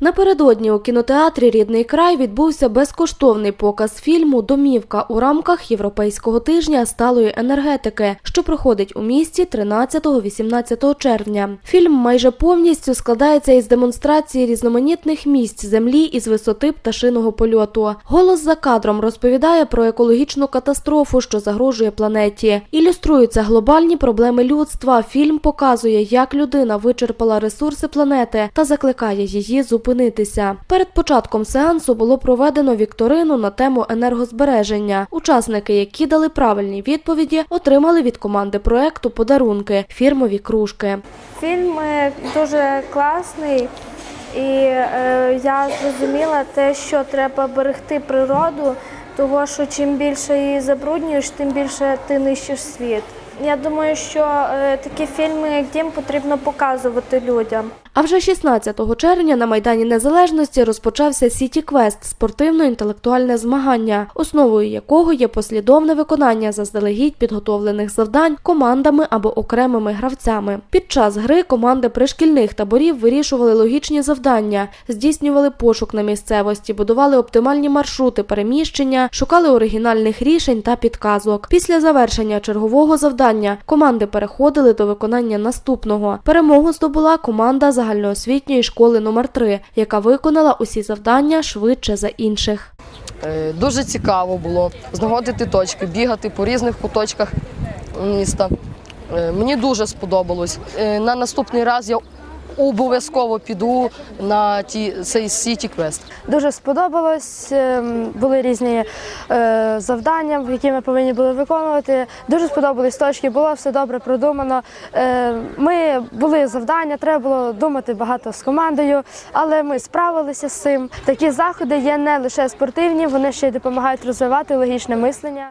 Напередодні у кінотеатрі Рідний край відбувся безкоштовний показ фільму Домівка у рамках Європейського тижня сталої енергетики, що проходить у місті 13-18 червня. Фільм майже повністю складається із демонстрації різноманітних місць землі із висоти пташиного польоту. Голос за кадром розповідає про екологічну катастрофу, що загрожує планеті. Ілюструються глобальні проблеми людства. Фільм показує, як людина вичерпала ресурси планети та закликає її зупинитися. Перед початком сеансу було проведено вікторину на тему енергозбереження. Учасники, які дали правильні відповіді, отримали від команди проекту подарунки фірмові кружки. Фільм е, дуже класний, і е, я зрозуміла те, що треба берегти природу, того що чим більше її забруднюєш, тим більше ти нищиш світ. Я думаю, що е, такі фільми, як дім, потрібно показувати людям. А вже 16 червня на Майдані Незалежності розпочався Сіті Квест спортивно-інтелектуальне змагання, основою якого є послідовне виконання заздалегідь підготовлених завдань командами або окремими гравцями. Під час гри команди пришкільних таборів вирішували логічні завдання, здійснювали пошук на місцевості, будували оптимальні маршрути переміщення, шукали оригінальних рішень та підказок. Після завершення чергового завдання команди переходили до виконання наступного. Перемогу здобула команда загальноосвітньої школи номер 3 яка виконала усі завдання швидше за інших. Е, Дуже цікаво було знаходити точки, бігати по різних куточках міста. Е, Мені дуже сподобалось. Е, На наступний раз я обов'язково піду на ті, цей City Quest. Дуже сподобалось. ем, Були різні е, завдання, які ми повинні були виконувати. Дуже сподобались точки, було все добре продумано. Е, ми були завдання, треба було думати багато з командою, але ми справилися з цим. Такі заходи є не лише спортивні, вони ще й допомагають розвивати логічне мислення.